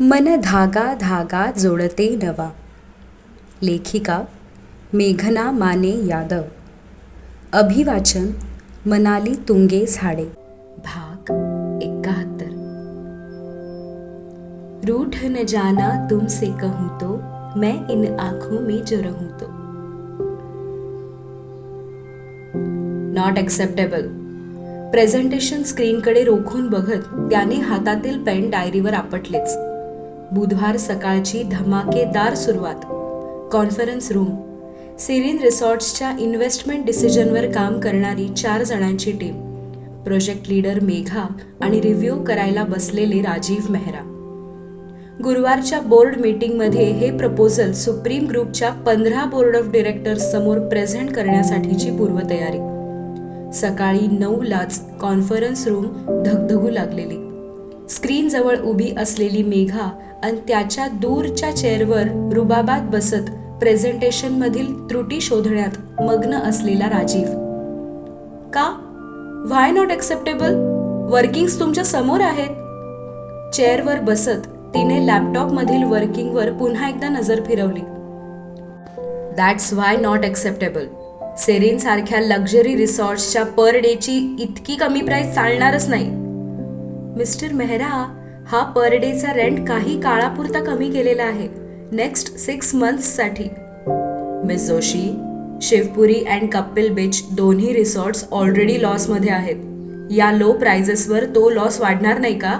मन धागा धागा जोडते नवा. लेखिका मेघना माने यादव. अभिवाचन मनाली तुंगे झाडे. भाग एकाहत्तर. रूठ न जाना तुमसे कहूँ तो मैं इन आंखों में जो रहूं तो. नॉट एक्सेप्टेबल प्रेझेंटेशन स्क्रीनकडे रोखून बघत त्याने हातातील पेन डायरीवर आपटलेच. बुधवार सकाळची धमाकेदार सुरुवात. Conference room. सिरीन रिसॉर्ट्सच्या इन्व्हेस्टमेंट डिसिजनवर काम करणारी चार जणांची टीम. प्रोजेक्ट लीडर मेघा आणि रिव्ह्यू करायला बसलेले राजीव मेहरा. गुरुवारच्या बोर्ड मीटिंगमध्ये हे प्रपोजल सुप्रीम ग्रुपच्या पंधरा बोर्ड ऑफ डिरेक्टर्स समोर प्रेझेंट करण्यासाठीची पूर्वतयारी. सकाळी नऊलाच कॉन्फरन्स रूम धगधगू लागलेली. स्क्रीनजवळ उभी असलेली मेघा आणि त्याच्या दूरच्या चेअरवर रुबाबात बसत प्रेझेंटेशनमधील त्रुटी शोधण्यात मग्न असलेला राजीव. का? व्हाय नॉट एक्सेप्टेबल वर्किंग्स तुमच्यासमोर आहेत. चेअरवर बसत तिने लॅपटॉपमधील वर्किंगवर पुन्हा एकदा नजर फिरवली. दॅट्स व्हाय नॉट एक्सेप्टेबल सेरीनसारख्या लक्झरी रिसॉर्ट्सच्या पर डेची इतकी कमी प्राईस चालणारच नाही. मिस्टर मेहरा हा पर डेचा रेंट काही काळापुरता कमी केलेला आहे. Next six मंथ्ससाठी miss Joshi Shivpuri and Kapil beach दोन्ही रिसॉर्ट्स ऑलरेडी लॉसमध्ये आहेत. या लो प्राइजेसवर तो लॉस वाढणार नाही का?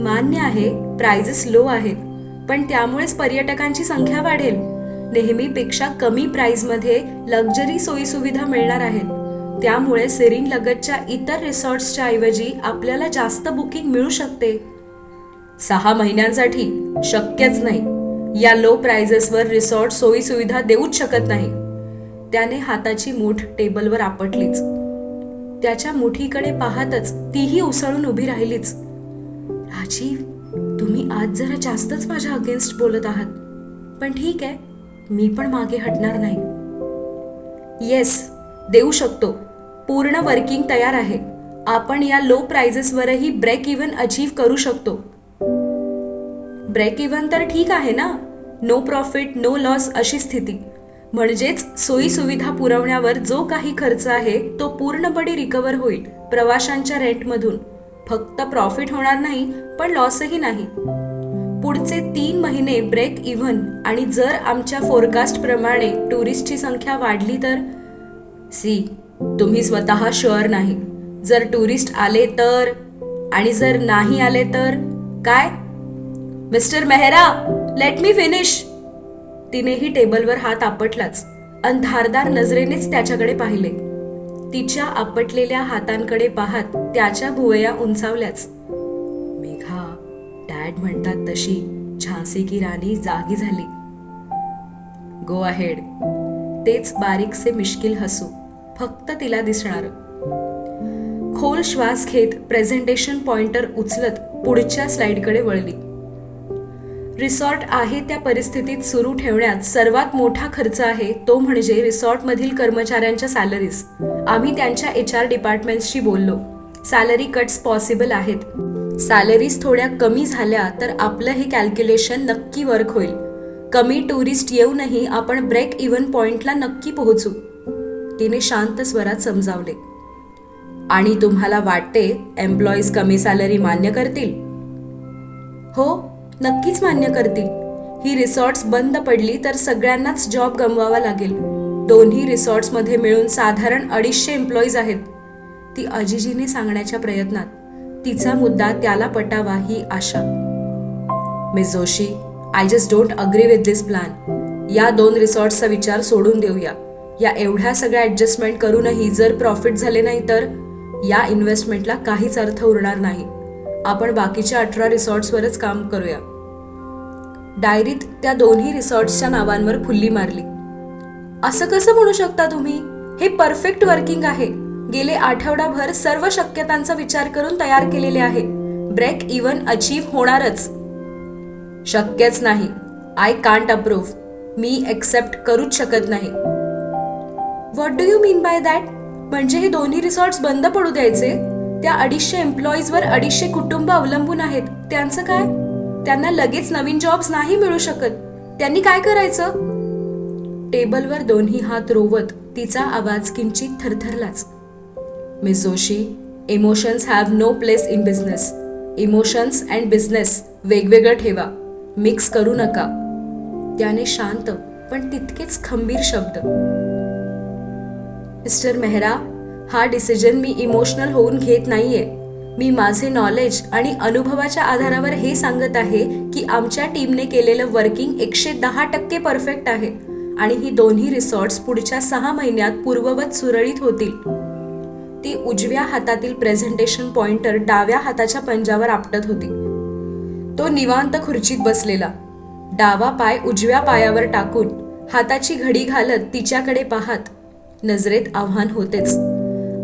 मान्य आहे प्राइजेस लो आहेत. पण त्यामुळेच पर्यटकांची संख्या वाढेल. नेहमीपेक्षा कमी प्राइसमध्ये लक्झरी सोयीसुविधा मिळणार आहेत. त्यामुळे सेरिंग लगतच्या इतर रिसॉर्ट्सच्या ऐवजी आपल्याला जास्त बुकिंग मिळू शकते. सहा महिन्यांसाठी शक्यच नाही. या लो प्राइजेसवर रिसॉर्ट सोयीसुविधा देऊच शकत नाही. त्याने हाताची मूठ टेबलवर आपटलीच. त्याच्या मुठीकडे पाहतच तीही उसळून उभी राहिलीच. राजीव तुम्ही आज जरा जास्तच माझ्या अगेन्स्ट बोलत आहात. पण ठीक आहे मी पण मागे हटणार नाही. येस देऊ शकतो. पूर्ण वर्किंग तयार आहे. आपण या लो प्राइजेसवरही ब्रेक इव्हन अचीव करू शकतो. ब्रेक इव्हन तर ठीक आहे ना? नो प्रॉफिट नो लॉस अशी स्थिती. म्हणजेच सोयी सुविधा पुरवण्यावर जो काही खर्च आहे तो पूर्णपणे रिकवर होईल प्रवाशांच्या रेंटमधून फक्त प्रॉफिट होणार नाही पण लॉसही नाही. पुढचे तीन महिने ब्रेक इव्हन आणि जर आमच्या फोरकास्टप्रमाणे टुरिस्टची संख्या वाढली तर? सी तुम्ही स्वतः शुअर नाही. जर टुरिस्ट आले तर आणि जर नाही आले तर काय? Mister Mehra let me finish तिनेही टेबलवर हात आपटलाच. अंधारदार नजरेनेच त्याच्याकडे पाहिले. तिच्या आपटलेल्या हातांकडे पाहत त्याच्या भुवया उंचावल्याच. मेघा डॅड म्हणतात तशी झांसी की राणी जागी झाली. गो अहेड तेच बारीकसे मिश्किल हसू. फक्त तिला दिसणार. खोल श्वास घेत प्रेझेंटेशन पॉइंटर उचलत पुढच्या स्लाइडकडे वळली. रिसॉर्ट आहे त्या परिस्थितीत सुरू ठेवण्यात सर्वात मोठा खर्च आहे तो म्हणजे रिसॉर्टमधील कर्मचाऱ्यांच्या सॅलरीज आम्ही त्यांच्या एच आर डिपार्टमेंट्सशी बोललो. सॅलरी कट्स पॉसिबल आहेत. सॅलरीज थोड्या कमी झाल्या तर आपलं हे कॅल्क्युलेशन नक्की वर्क होईल. कमी टुरिस्ट येऊनही आपण ब्रेक इव्हन पॉइंटला नक्की पोहोचू. तिने शांत स्वरात समजावले. आणि तुम्हाला वाटते एम्प्लॉईज कमी सॅलरी मान्य करतील? हो नक्कीच मान्य करतील. ही रिसॉर्ट्स बंद पडली तर सगळ्यांनाच जॉब गमवावा लागेल. दोन्ही रिसॉर्ट्समध्ये मिळून साधारण अडीचशे एम्प्लॉईज आहेत. ती अजिजीने सांगण्याच्या प्रयत्नात तिचा मुद्दा त्याला पटावा ही आशा. Miss Joshi I just don't agree with this plan या दोन रिसॉर्ट्सचा विचार सोडून देऊया. या एवढ्या सगळ्या ॲडजस्टमेंट करूनही जर प्रॉफिट झाले नाही तर या इन्व्हेस्टमेंटला काहीच अर्थ उरणार नाही. आपण बाकीच्या अठरा रिसॉर्ट्सवरच काम करूया. डायरीत त्या दोन्ही रिसॉर्ट्सच्या नावांवर फुल्ली मारली. असं कसं म्हणू शकता तुम्ही? हे परफेक्ट वर्किंग आहे. गेले आठवडाभर सर्व शक्यतांचा विचार करून तयार केलेले आहे. ब्रेक इव्हन अचीव्ह होणारच. शक्यच नाही. आय कांट अप्रूव्ह मी एक्सेप्ट करूच शकत नाही. What do you mean by that म्हणजे हे दोन्ही रिसॉर्ट्स बंद पडू द्यायचे? त्या अडीचशे एम्प्लॉईजवर अडीचशे कुटुंब अवलंबून आहेत. त्यांचं काय? त्यांना लगेच नवीन जॉब्स नाही मिळू शकत. त्यांनी काय करायचं? टेबलवर दोन्ही हात रोवत तिचा आवाज किंचित थरथरलाच. Miss Joshi emotions have no place in business emotions and business वेगवेगळं ठेवा. मिक्स करू नका. त्याने शांत पण तितकेच खंबीर शब्द मिस्टर मेहरा हा डिसिजन मी इमोशनल होऊन घेत नाहीये. मी माझे नॉलेज आणि अनुभवाच्या आधारावर हे सांगत आहे की आमच्या टीमने केलेलं वर्किंग एकशे दहा टक्के परफेक्ट आहे आणि ही दोन्ही रिसॉर्ट्स पुढच्या सहा महिन्यात पूर्ववत सुरळीत होतील. ती उजव्या हातातील प्रेझेंटेशन पॉइंटर डाव्या हाताच्या पंजावर आपटत होती. तो निवांत खुर्चीत बसलेला. डावा पाय उजव्या पायावर टाकून हाताची घडी घालत तिच्याकडे पाहत नजरेत आव्हान होतेच.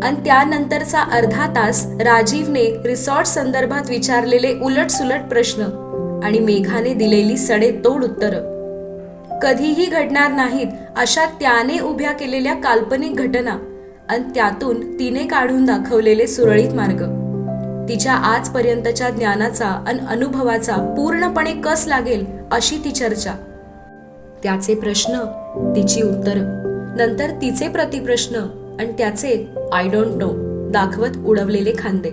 आणि त्यानंतरचा अर्धा तास राजीवने रिसॉर्ट संदर्भात विचारलेले उलट सुलट प्रश्न आणि मेघाने दिलेली सडेतोड उत्तरं. कधीही घडणार नाहीत अशा त्याने उभ्या केलेल्या काल्पनिक घटना आणि त्यातून तिने काढून दाखवलेले सुरळीत मार्ग. तिच्या आजपर्यंतच्या ज्ञानाचा आणि अनुभवाचा पूर्णपणे कस लागेल अशी ती चर्चा. त्याचे प्रश्न तिची उत्तर. नंतर तिचे प्रतिप्रश्न आणि त्याचे आय डोंट नो दाखवत उडवलेले खांदे.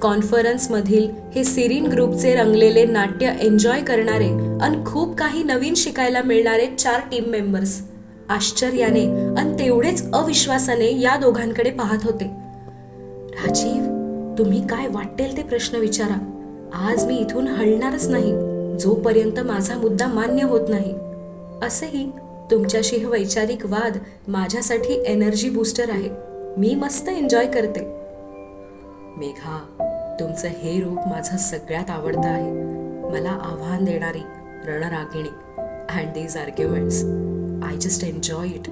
कॉन्फरन्समधील हे सिरीन ग्रुपचे रंगलेले नाट्य एन्जॉय करणारे आणि खूप काही नवीन शिकायला मिळणारे चार टीम मेंबर्स आश्चर्याने आणि तेवढेच अविश्वासाने या दोघांकडे पाहत होते. राजीव तुम्ही काय वाटेल ते प्रश्न विचारा. आज मी इथून हलणारच नाही. जोपर्यंत माझा मुद्दा मान्य होत नाही. असेही तुमच्याशी हे वैचारिक वाद माझ्यासाठी एनर्जी बूस्टर आहे. मी मस्त एन्जॉय करते. मेघा तुमचं हे रूप माझं सगळ्यात आवडतं आहे. मला आव्हान देणारी रणरागिणी and these arguments I just enjoy it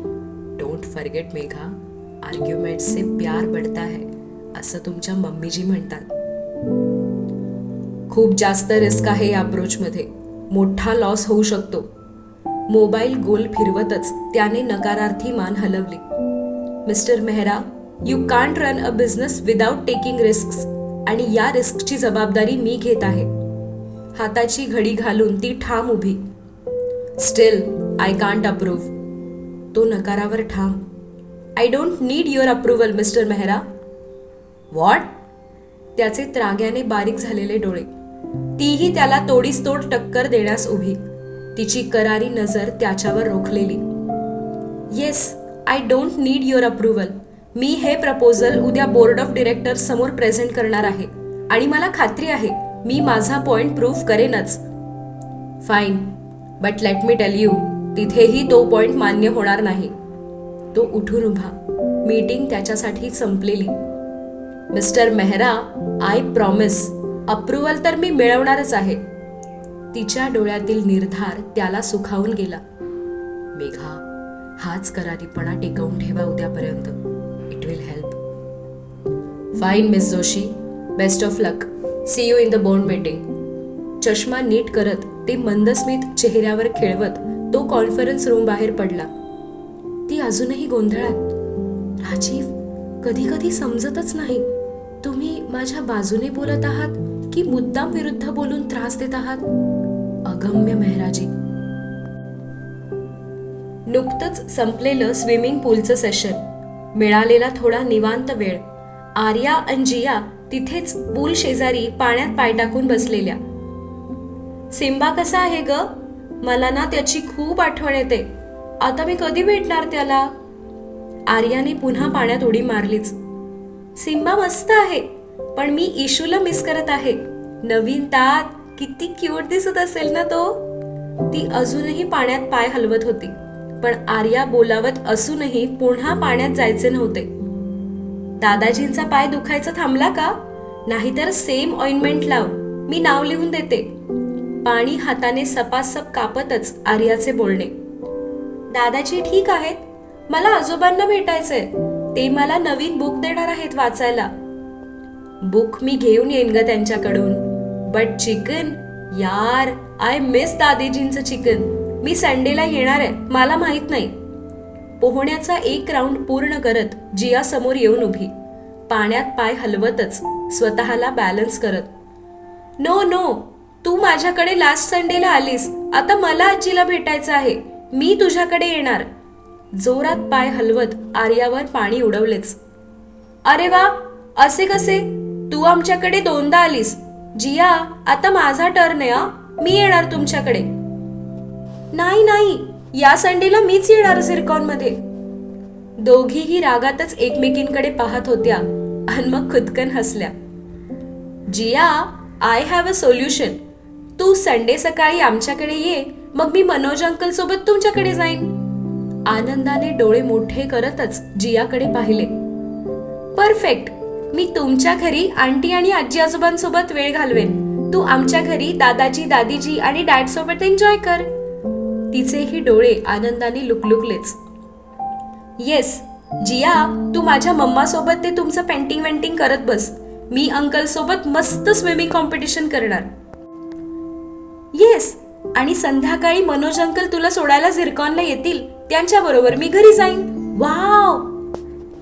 don't forget Megha आर्ग्युमेंट्सचे प्यार बढ़ता है असं तुमच्या मम्मीजी म्हणतात. खूप जास्त रिस्क आहे या अप्रोचमध्ये मोठा लॉस होऊ शकतो. मोबाईल गोल फिरवतच त्याने नकारार्थी मान हलवली. Mister Mehra you can't run a business without taking risk आणि या रिस्कची जबाबदारी मी घेत आहे. हाताची घडी घालून ती ठाम उभी. Still I can't approve. तो नकारावर ठाम. I don't need your approval mister Mehra. What त्याचे त्राग्याने बारीक झालेले डोळे. तीही त्याला तोडीस तोड टक्कर देण्यास उभी. तिची करारी नजर त्याच्यावर रोखलेली. Yes I don't need your approval मी हे प्रपोजल उद्या बोर्ड ऑफ डिरेक्टर्स समोर प्रेझेंट करणार आहे. आणि मला खात्री आहे मी माझा point prove करेनच. Fine but let me tell you तिथेही तो पॉइंट मान्य होणार नाही. तो उठून उभा. मीटिंग त्याच्यासाठी संपलेली. Mister Mehra I promise approval तर मी मिळवणारच आहे. तिच्या डोळ्यातील निर्धार त्याला सुखावून गेला. मेघा हाच करारीपणा टिकवून ठेवा उद्यापर्यंत. It will help fine miss Joshi best of luck see you in the bone meeting चष्मा नीट करत ते मंदस्मित चेहऱ्यावर खेळवत तो कॉन्फरन्स रूम बाहेर पडला. ती अजूनही गोंधळात? राजीव कधी कधी समजतच नाही. तुम्ही माझ्या बाजूने बोलत आहात की मुद्दाम विरुद्ध बोलून त्रास देत आहात? अगम्य मेहराजी. नुकतंच संपलेलं स्विमिंग पूलचं सेशन. मिळालेला थोडा निवांत वेळ. आर्या आणि जिया तिथेच पूल शेजारी पाण्यात पाय टाकून बसलेल्या. सिम्बा कसा आहे ग? मला ना त्याची खूप आठवण येते. आता मी कधी भेटणार त्याला? आर्याने पुन्हा पाण्यात उडी मारलीच. सिम्बा मस्त आहे पण मी इशूला मिस करत आहे. नवीन तात किती क्यूट दिसत असेल ना तो? ती अजूनही पाण्यात पाय हलवत होती. पण आर्या बोलावत असूनही पुन्हा पाण्यात जायचे नव्हते. दादाजींचा पाय दुखायचा थांबला का? नाहीतर सेम ऑइंटमेंट लाव. मी नाव लिहून देते. पाणी हाताने सपासप कापतच आर्याचे बोलणे. दादाजी ठीक आहेत. मला आजोबांना भेटायचंय. ते मला नवीन बुक देणार आहेत वाचायला. बुक मी घेऊन येईन ग त्यांच्याकडून. बट चिकन यार आय मिस दादेजींचं चिकन मी संडेला येणार आहे मला माहीत नाही. पोहण्याचा एक राऊंड पूर्ण करत जिया समोर येऊन उभी. पाण्यात पाय हलवतच स्वतःला बॅलन्स करत. नो नो तू माझ्याकडे लास्ट संडेला आलीस. आता मला आजीला भेटायचं आहे. मी तुझ्याकडे येणार. जोरात पाय हलवत आर्यावर पाणी उडवलेच. अरे वा असे कसे? तू आमच्याकडे दोनदा आलीस. जिया आता माझा टर्न आहे मी येणार तुमच्याकडे. नाही नाही या संडेला मीच येणार झिरकॉनमध्ये दोघीही रागातच एकमेकींकडे पाहत होत्या आणि मग खुदकन हसल्या. Jiya I have a solution Tu Sunday सकाळी आमच्याकडे ये मग मी मनोज अंकल सोबत तुमच्याकडे जाईन. आनंदाने डोळे मोठे करतच जियाकडे पाहिले. परफेक्ट मी तुमच्या घरी आंटी आणि आजी आजोबांसोबत वेळ घालवेन. तू आमच्या घरी दादाजी दादीजी आणि डॅड सोबत एन्जॉय कर. तिचेही डोळे आनंदाने लुकलुकलेच. येस जिया तू माझ्या मम्मा सोबत ते तुमचं पेंटिंग वेंटिंग करत बस. मी अंकल सोबत मस्त स्विमिंग कॉम्पिटिशन करणार. येस आणि संध्याकाळी मनोज अंकल तुला सोडायला झिरकॉनला येतील. त्यांच्या बरोबर मी घरी जाईन. Wow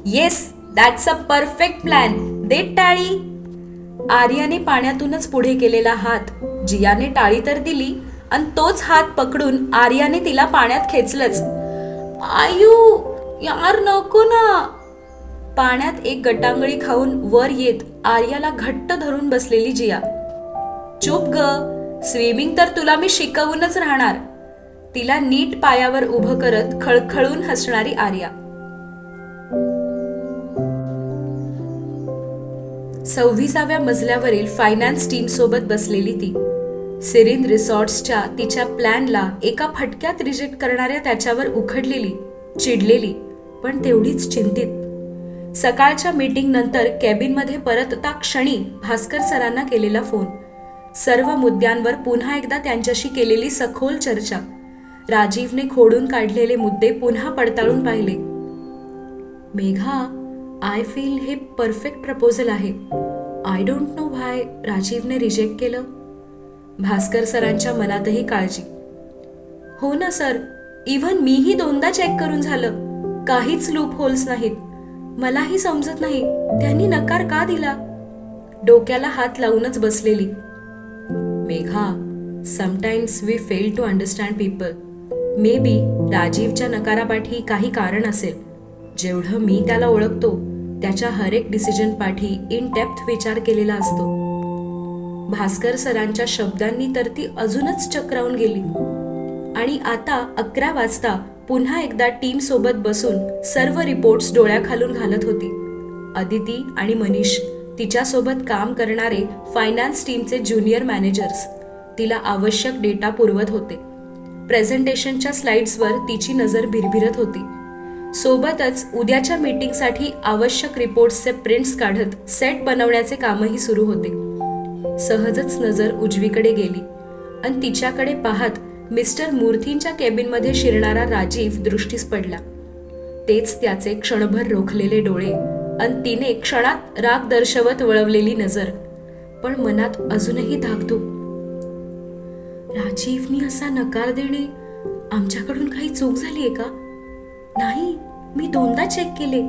yes that's a perfect plan दे टाळी. आर्याने पाण्यातूनच पुढे केलेला हात. जियाने टाळी तर दिली आणि तोच हात पकडून आर्याने तिला पाण्यात खेचलंच. आयू यार नको ना. पाण्यात एक गटांगळी खाऊन वर येत आर्याला घट्ट धरून बसलेली जिया. चुप ग स्विमिंग तर तुला मी शिकवूनच राहणार. तिला नीट पायावर उभं करत खळखळून हसणारी आर्या. सव्वीसाव्या मजल्यावरील फायनान्स टीम सोबत बसलेली ती. सिरिन रिसॉर्ट्सच्या तिच्या प्लॅनला एका फटक्यात रिजेक्ट करणाऱ्या त्याच्यावर उखडलेली चिडलेली पण तेवढीच चिंतित. सकाळच्या मीटिंग नंतर कॅबिनमध्ये परतता क्षणी भास्कर सरांना केलेला फोन सर्व मुद्द्यांवर पुन्हा एकदा त्यांच्याशी केलेली सखोल चर्चा. राजीवने खोडून काढलेले मुद्दे पुन्हा पडताळून पाहिले. मेघा आय फील हे परफेक्ट प्रपोजल आहे. आय डोंट नो व्हाय राजीवने रिजेक्ट केलं. भास्कर सरांच्या मनातही काळजी. हो ना सर. इव्हन मीही दोनदा चेक करून झालं. काहीच लूप होल्स नाहीत. मलाही समजत नाही. त्यांनी नकार का दिला? डोक्याला हात लावूनच बसलेली. Megha sometimes we fail to understand people may be राजीवच्या नकारापाठी काही कारण असेल. जेवढं मी त्याला ओळखतो. त्याच्या हरेक डिसिजन पाठी इन डेप्थ विचार केलेला असतो. भास्कर सरांच्या शब्दांनी तर ती अजूनच चक्रावून गेली. आणि आता अकरा वाजता पुन्हा एकदा टीम सोबत बसून सर्व रिपोर्ट्स डोळ्याखालून घालत होती. अदिती आणि मनीष तिच्यासोबत काम करणारे फायनान्स टीमचे ज्युनियर मॅनेजर्स तिला आवश्यक डेटा पुरवत होते. प्रेझेंटेशनच्या स्लाइड्सवर तिची नजर भिरभिरत होती. सोबतच उद्याच्या मीटिंगसाठी आवश्यक रिपोर्ट्सचे प्रिंट्स काढत सेट बनवण्याचे कामही सुरू होते. सहजच नजर उजवीकडे गेली. आणि तिच्याकडे पाहत मिस्टर मूर्थींच्या केबिनमध्ये शिरणारा राजीव दृष्टीस पडला. तेच त्याचे क्षणभर रोखलेले डोळे आणि तिने क्षणात राग दर्शवत वळवलेली नजर. पण मनात अजूनही धाकधूक. राजीवनी असा नकार देणे आमच्याकडून काही चूक झालीये का? नाही मी दोनदा चेक केले.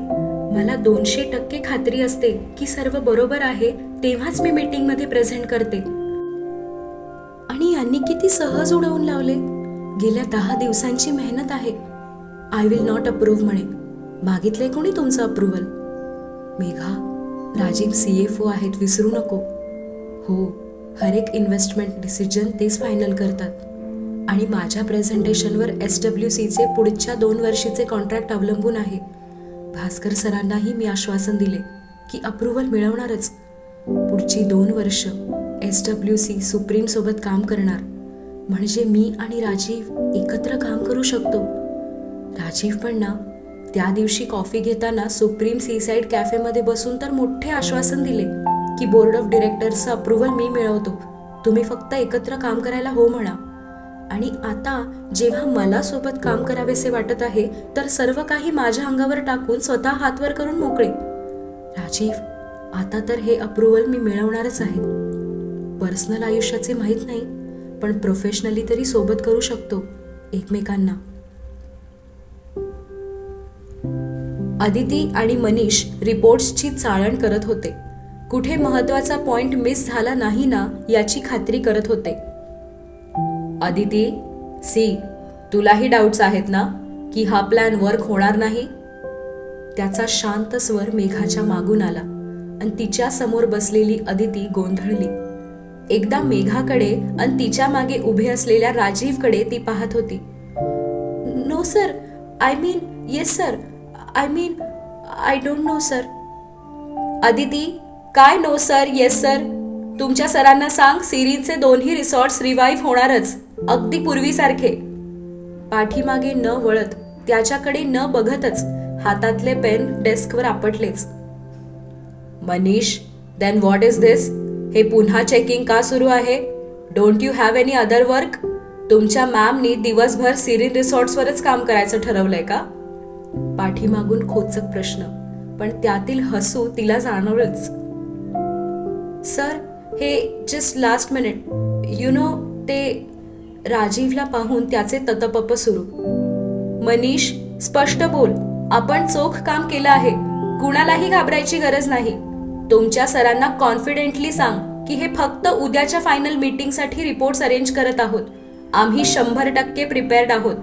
मला दोनशे टक्के खात्री असते की सर्व बरोबर आहे तेव्हाच मी मीटिंगमध्ये प्रेझेंट करते. आणि यांनी किती सहज उडवून लावले? गेल्या दहा दिवसांची मेहनत आहे. आय विल नॉट अप्रूव्ह म्हणे. मागितले कोणी तुमचं approval Megha Rajiv C F O आहेत विसरू नको. हो हर एक इन्व्हेस्टमेंट डिसिजन तेच फायनल करतात. आणि माझ्या प्रेझेंटेशनवर एस डब्ल्यू सीचे पुढच्या दोन वर्षीचे कॉन्ट्रॅक्ट अवलंबून आहे. भास्कर सरांनाही मी आश्वासन दिले की अप्रुव्हल मिळवणारच. पुढची दोन वर्ष एस डब्ल्यू सी सुप्रीम सोबत काम करणार. म्हणजे मी आणि राजीव एकत्र काम करू शकतो. राजीव पण ना त्या दिवशी कॉफी घेताना सुप्रीम सीसाईड कॅफेमध्ये बसून तर मोठे आश्वासन दिले की बोर्ड ऑफ डिरेक्टर्सचं अप्रुव्हल मी मिळवतो. तुम्ही फक्त एकत्र काम करायला हो म्हणा. आणि आता जेव्हा मला सोबत काम करावेसे वाटत आहे तर सर्व काही माझ्या अंगावर टाकून स्वतः हातवर करून मोकळे. राजीव आता तर हे अप्रुव्हल मी मिळवणारच आहे. पर्सनल आयुष्याचे माहीत नाही पण प्रोफेशनली तरी सोबत करू शकतो एकमेकांना. अदिती आणि मनीष रिपोर्ट्सची चाळण करत होते. कुठे महत्त्वाचा पॉइंट मिस झाला नाही ना याची खात्री करत होते. अदिती सी तुलाही डाऊट्स आहेत ना की हा प्लॅन वर्क होणार नाही? त्याचा शांत स्वर मेघाच्या मागून आला आणि तिच्या समोर बसलेली अदिती गोंधळली. एकदा मेघाकडे आणि तिच्यामागे उभे असलेल्या राजीवकडे ती पाहत होती. No sir I mean yes sir I mean I don't know sir Aditi काय नो सर येस सर तुमच्या सरांना सांग सिरींचे दोन्ही रिसॉर्ट्स रिवाईव्ह होणारच. अगदी पूर्वीसारखे. पाठीमागे न वळत त्याच्याकडे न बघतच हातातले पेन डेस्कवर आपटलेच. Manish then what is this हे पुन्हा चेकिंग का सुरू आहे? Don't you have any other work तुमच्या मॅमनी दिवसभर सिरीन रिसॉर्ट्सवरच काम करायचं ठरवलंय का? पाठीमागून खोचक प्रश्न पण त्यातील हसू तिला जाणवलंच. सर हे just last minute you know ते राजीवला पाहून त्याचे ततपप सुरू. मनीष स्पष्ट बोल आपण चोख काम केलं आहे. कुणालाही घाबरायची गरज नाही. तुमच्या सरांना कॉन्फिडेंटली सांग की हे फक्त उद्याच्या फायनल मीटिंगसाठी रिपोर्ट्स अरेंज करत आहोत. आम्ही शंभर टक्के प्रिपेअर्ड आहोत.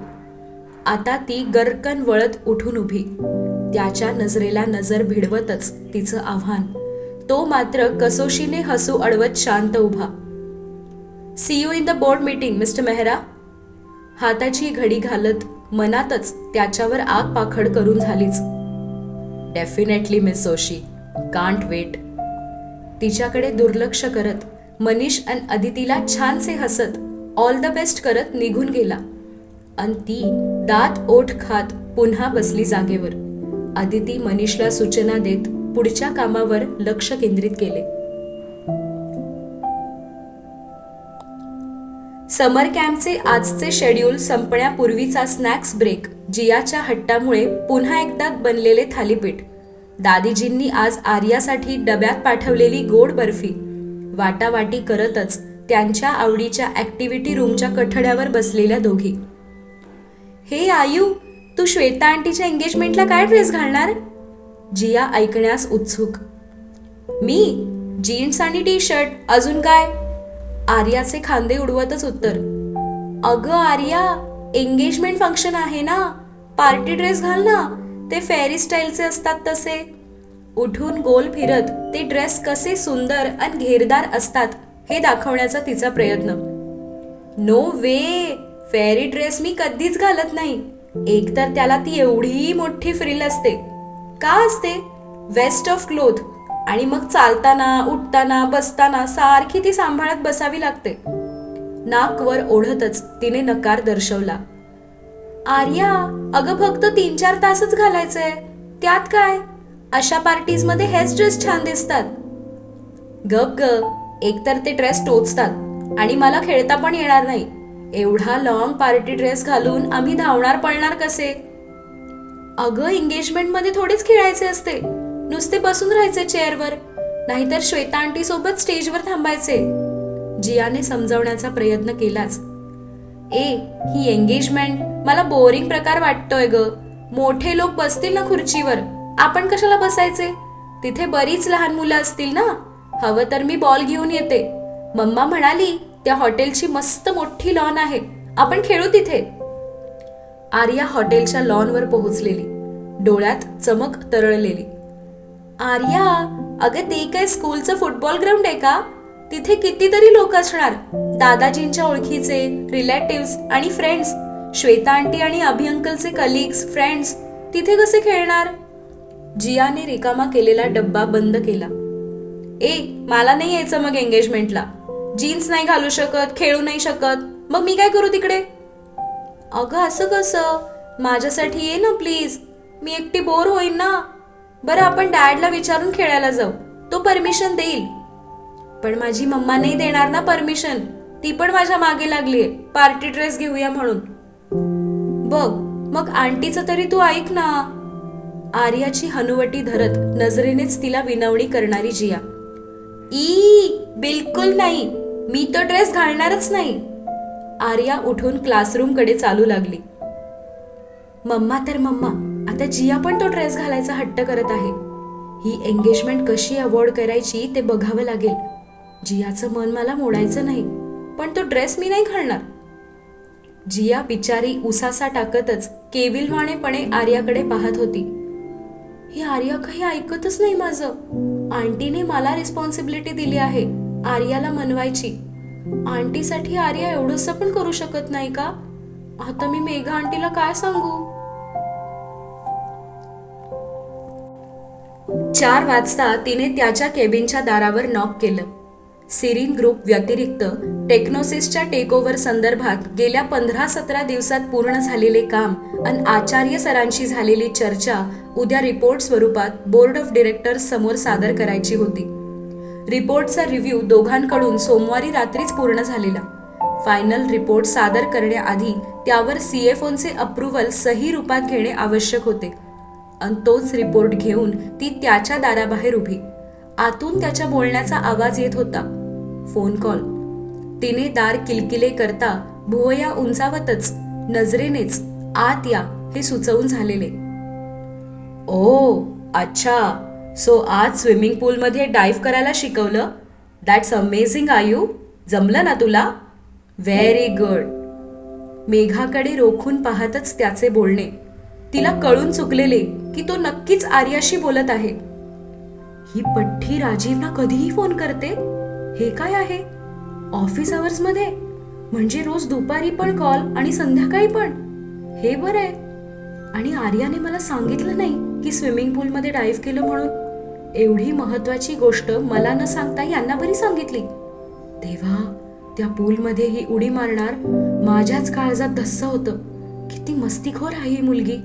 आता ती गरकन वळत उठून उभी. त्याच्या नजरेला नजर भिडवतच तिचं आव्हान. तो मात्र कसोशीने हसू अडवत शांत उभा. See you in the board meeting mister Mehra हाताची घडी घालत मनातच त्याच्यावर आग पाखड करून झालीच. Definitely miss Joshi can't wait तिच्याकडे दुर्लक्ष करत मनीष आणि अदितीला छानसे हसत ऑल द बेस्ट करत निघून गेला. आणि ती दात ओठ खात पुन्हा बसली जागेवर. अदिती मनीषला सूचना देत पुढच्या कामावर लक्ष केंद्रित केले. समर कॅम्पचे आजचे शेड्यूल संपण्यापूर्वीचा स्नॅक्स ब्रेक जियाच्या हट्टामुळे पुन्हा एकदा बनलेले थालीपीठ. दादीजींनी आज आर्यासाठी डब्यात पाठवलेली गोड बर्फी. वाटावाटी करतच त्यांच्या आवडीच्या ऍक्टिव्हिटी रूमच्या कठड्यावर बसलेल्या दोघी. हे आयू तू श्वेता आंटीच्या एंगेजमेंटला काय ड्रेस घालणार? जिया ऐकण्यास उत्सुक. मी जीन्स आणि टी शर्ट अजून काय? आर्याचे खांदे उडवतच उत्तर. अगं आर्या एंगेजमेंट फंक्शन आहे ना? पार्टी ड्रेस घाल ना. ते फेरी स्टाईलचे असतात तसे. उठून गोल फिरत ते ड्रेस कसे सुंदर आणि घेरदार असतात हे दाखवण्याचा तिचा प्रयत्न. नो वे फेरी ड्रेस मी कधीच घालत नाही. एकतर त्याला ती एवढी मोठी फ्रिल असते. का असते? वेस्ट ऑफ क्लोथ आणि मग चालताना उठताना बसताना सारखी ती सांभाळत बसावी लागते. नाक वर ओढतच तिने नकार दर्शवला. आर्या अगं फक्त तीन चार तासच घालायचंय. त्यात काय? अशा पार्टीजमध्ये हेच ड्रेस छान दिसतात. गप ग एकतर ते ड्रेस टोचतात आणि मला खेळता पण येणार नाही. एवढा लॉंग पार्टी ड्रेस घालून आम्ही धावणार पळणार कसे? अगं एंगेजमेंटमध्ये थोडेच खेळायचे असते. नुसते बसून राहायचे चेअरवर? नाहीतर श्वेता आंटी सोबत स्टेजवर थांबायचे. जियाने समजावण्याचा प्रयत्न केलाच. ए ही एंगेजमेंट मला बोरिंग प्रकार वाटतोय ग. मोठे लोक बसतील ना खुर्चीवर. आपण कशाला बसायचे? तिथे बरीच लहान मुलं असतील ना? हवं तर मी बॉल घेऊन येते. मम्मा म्हणाली त्या हॉटेलची मस्त मोठी लॉन आहे. आपण खेळू तिथे. आर्या हॉटेलच्या लॉनवर पोहोचलेली. डोळ्यात चमक तरळलेली. आर्या अगं ते काय स्कूलचं फुटबॉल ग्राउंड आहे का? तिथे कितीतरी लोक असणार. दादाजींच्या ओळखीचे रिलेटिव्स आणि फ्रेंड्स श्वेता आंटी आणि अभिअंकलचे कलिग्स फ्रेंड्स तिथे कसे खेळणार? जियाने रिकामा केलेला डब्बा बंद केला. ए मला नाही यायचं मग एंगेजमेंटला जीन्स नाही घालू शकत खेळू नाही शकत. मग मी काय करू तिकडे? अगं असं कसं? माझ्यासाठी ये ना प्लीज मी एकटी बोर होईन ना. बरं आपण डॅडला विचारून खेळायला जाऊ. तो परमिशन देईल. पण माझी मम्मा नाही देणार ना परमिशन. ती पण माझ्या मागे लागलीये. पार्टी ड्रेस घेऊया म्हणून. बघ मग आंटीचं तरी तू ऐक ना. आर्याची हनुवटी धरत नजरेनेच तिला विनवणी करणारी जिया. ई बिलकुल नाही. मी तो ड्रेस घालणारच नाही. आर्या उठून क्लासरूमकडे चालू लागली. मम्मा तर मम्मा आता जिया पण तो ड्रेस घालायचा हट्ट करत आहे. ही एंगेजमेंट कशी अवॉर्ड करायची ते बघावं लागेल. जियाचं मन मला मोडायचं नाही पण तो ड्रेस मी नाही घालणार. जिया बिचारी उसासा टाकतच केविलवाणेपणे आर्याकडे पाहत होती. ही आर्या काही ऐकतच नाही माझं. आंटीने मला रिस्पॉन्सिबिलिटी दिली आहे आर्याला मनवायची. आंटीसाठी आर्या एवढंसं पण करू शकत नाही का? आता मी मेघा आंटीला काय सांगू? चार वाजता तिने त्याच्या केबिनच्या दारावर नॉक केलं. सिरीन ग्रुप व्यतिरिक्त टेक्नोसिसच्या टेकओव्हर संदर्भात गेल्या पंधरा सतरा दिवसात पूर्ण झालेले काम आणि आचार्य सरांशी झालेली चर्चा उद्या रिपोर्ट स्वरूपात बोर्ड ऑफ डिरेक्टर्स समोर सादर करायची होती. रिपोर्टचा रिव्ह्यू दोघांकडून सोमवारी रात्रीच पूर्ण झालेला. फायनल रिपोर्ट सादर करण्याआधी त्यावर सीएफओचे अप्रुव्हल सही रूपात घेणे आवश्यक होते. आणि तोच रिपोर्ट घेऊन ती त्याच्या दाराबाहेर उभी. आतून त्याच्या बोलण्याचा आवाज येत होता. फोन कॉल तिने दार किलकिले करता भुवया उंचावतच नजरेनेच आत या हे सुचवून झालेले. ओ अच्छा. सो आज स्विमिंग पूलमध्ये डाईव्ह करायला शिकवलं? दॅट्स अमेझिंग आय यू जमलं ना तुला? व्हेरी गुड मेघाकडे रोखून पाहतच त्याचे बोलणे. तिला कळून चुकलेले की तो नक्कीच आर्याशी बोलत आहे. ही पठ्ठी राजीवना कधीही फोन करते? हे काय आहे? ऑफिस आवर्समध्ये म्हणजे रोज दुपारी पण कॉल आणि संध्याकाळी पण? हे बरं आहे. आणि आर्याने मला सांगितलं नाही की स्विमिंग पूलमध्ये डाईव्ह केलं म्हणून. एवढी महत्वाची गोष्ट मला न सांगता यांना बरी सांगितली. तेव्हा त्या पूलमध्ये ही उडी मारणार माझ्याच काळजात धस्स होतं. किती मस्तीखोर आहे ही मुलगी.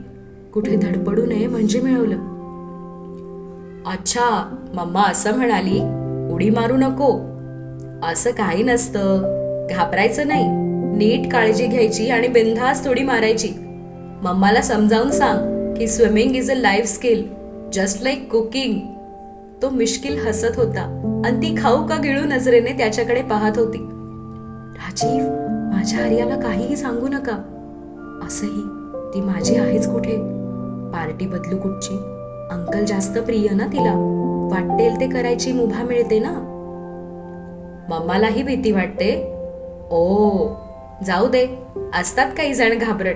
कुठे धडपडू नये म्हणजे मिळवलं. अच्छा मम्मा असं म्हणाली उडी मारू नको. असं काही नसतं. घाबरायचं नाही. नीट काळजी घ्यायची आणि बिनधास्त उडी मारायची. मम्माला समजावून सांग की swimming is a life skill just like cooking तो मिश्किल हसत होता आणि ती खाऊ का गिळू नजरेने त्याच्याकडे पाहत होती. राजीव माझ्या आर्याला काहीही सांगू नका. असंही ती माझी आहेच कुठे? पार्टी बदलू कुठची? अंकल जास्त प्रिय ना तिला. वाटेल ते करायची मुभा मिळते ना? मम्मालाही भीती वाटते. ओ जाऊ दे. असतात काही जण घाबरट.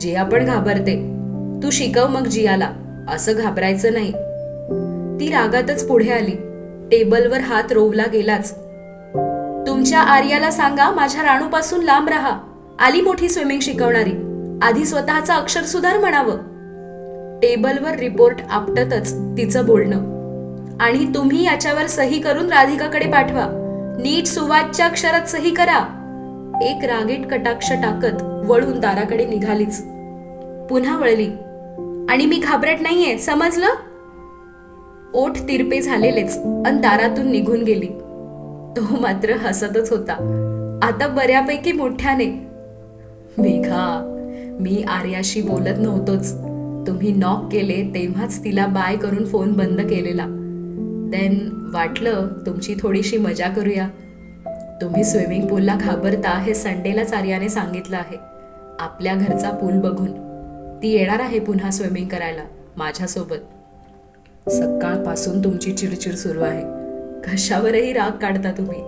जिया पण घाबरते. तू शिकव मग जियाला. असं घाबरायचं नाही. ती रागातच पुढे आली. टेबलवर हात रोवला गेलाच. तुमच्या आर्याला सांगा माझ्या राणूपासून लांब राहा. आली मोठी स्विमिंग शिकवणारी. आधी स्वतःचं अक्षर सुधार म्हणावं. टेबलवर रिपोर्ट आपटतच तिचं बोलणं. आणि तुम्ही याच्यावर सही करून राधिकाकडे पाठवा. नीट सुवाच्या अक्षरात सही करा. एक रागीट कटाक्ष टाकत वळून दाराकडे निघालीच. पुन्हा वळली. आणि मी घाबरट नाहीये समजलं? ओठ तिरपे झालेलेच अन दारातून निघून गेली. तो मात्र हसतच होता. आता बऱ्यापैकी मोठ्याने. मेघा मी आर्याशी बोलत नव्हतोच. तुम्ही नॉक केले तेव्हाच तिला बाय करून फोन बंद केलेला. देन वाटलं तुमची थोडीशी मजा करूया. तुम्ही स्विमिंग पूलला घाबरता हे संडेलाच आर्याने सांगितलं आहे. आपल्या घरचा पूल बघून. ती येणार आहे पुन्हा स्विमिंग करायला माझ्यासोबत. सकाळपासून तुमची चिडचिड सुरू आहे. कशावरही राग काढता तुम्ही.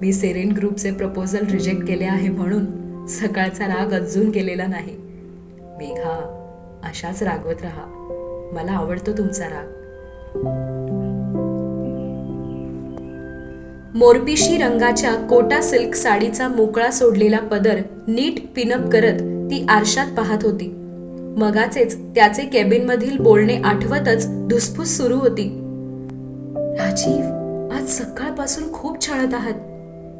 मी सेरेन ग्रुपचे प्रपोजल रिजेक्ट केले आहे म्हणून सकाळचा राग अजून केलेला नाही. मेघा अशाच रागवत राहा. मला आवडतो तुमचा राग. मोरपिशी रंगाच्या कोटा सिल्क साडीचा मोकळा सोडलेला पदर नीट पिनअप करत ती आरशात पाहत होती. मगाचेच त्याचे केबिनमधील बोलणे आठवतच धुसफूस सुरू होती. राजीव आज सकाळपासून खूप छळत आहात.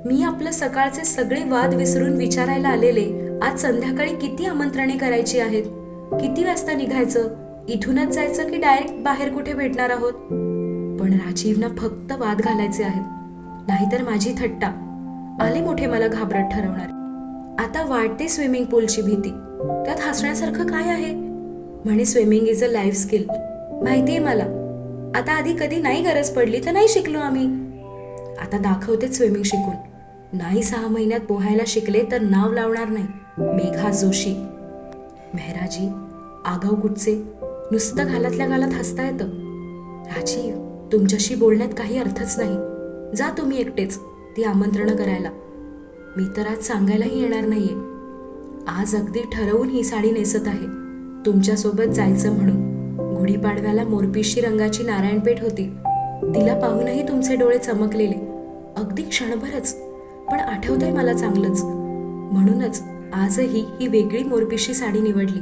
मी आपलं सकाळचे सगळे वाद विसरून विचारायला आलेले. आज संध्याकाळी किती आमंत्रणे करायची आहेत? किती वाजता निघायचं? इथूनच जायचं की डायरेक्ट बाहेर कुठे भेटणार आहोत? पण राजीवना फक्त वाद घालायचे आहेत. नाहीतर माझी थट्टा. आले मोठे मला घाबरट ठरवणार. आता वाढते स्विमिंग पूलची भीती. त्यात हसण्यासारखं काय आहे? म्हणे swimming is a life skill माहितीये मला. आता आधी कधी नाही गरज पडली तर नाही शिकलो आम्ही. आता दाखवते स्विमिंग शिकून. नाही सहा महिन्यात पोहायला शिकले तर नाव लावणार नाही. मेघा जोशी. मेहराजी आगाऊ गुटचे नुसतं घालातल्या घालात हसता येतं. राजीव तुमच्याशी बोलण्यात काही अर्थच नाही. जा तुम्ही एकटेच ती आमंत्रणं करायला. मी तर आज सांगायलाही येणार नाहीये. आज अगदी ठरवून ही साडी नेसत आहे. तुमच्यासोबत जायचं म्हणून. गुढीपाडव्याला मोरपिशी रंगाची नारायणपेठ होती. तिला पाहूनही तुमचे डोळे चमकलेले. अगदी क्षणभरच. पण आठवतंय मला चांगलंच. म्हणूनच आजही ही वेगळी मोरपिशी साडी निवडली.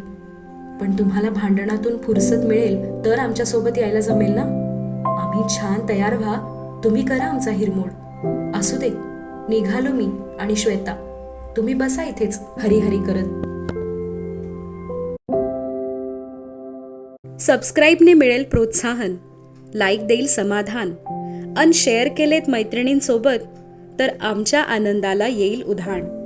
पण तुम्हाला भांडणातून फुरसत मिळेल तर आमच्यासोबत यायला जमेल ना? आम्ही छान तयार व्हा तुम्ही करा आमचा हिरमोड. असू दे निघालो मी आणि श्वेता. तुम्ही बसा इथेच हरिहरी करत. सबस्क्राईबने मिळेल प्रोत्साहन. लाईक देईल समाधान. अन शेअर केलेत मैत्रिणींसोबत तर आमच्या आनंदाला येईल उधाण.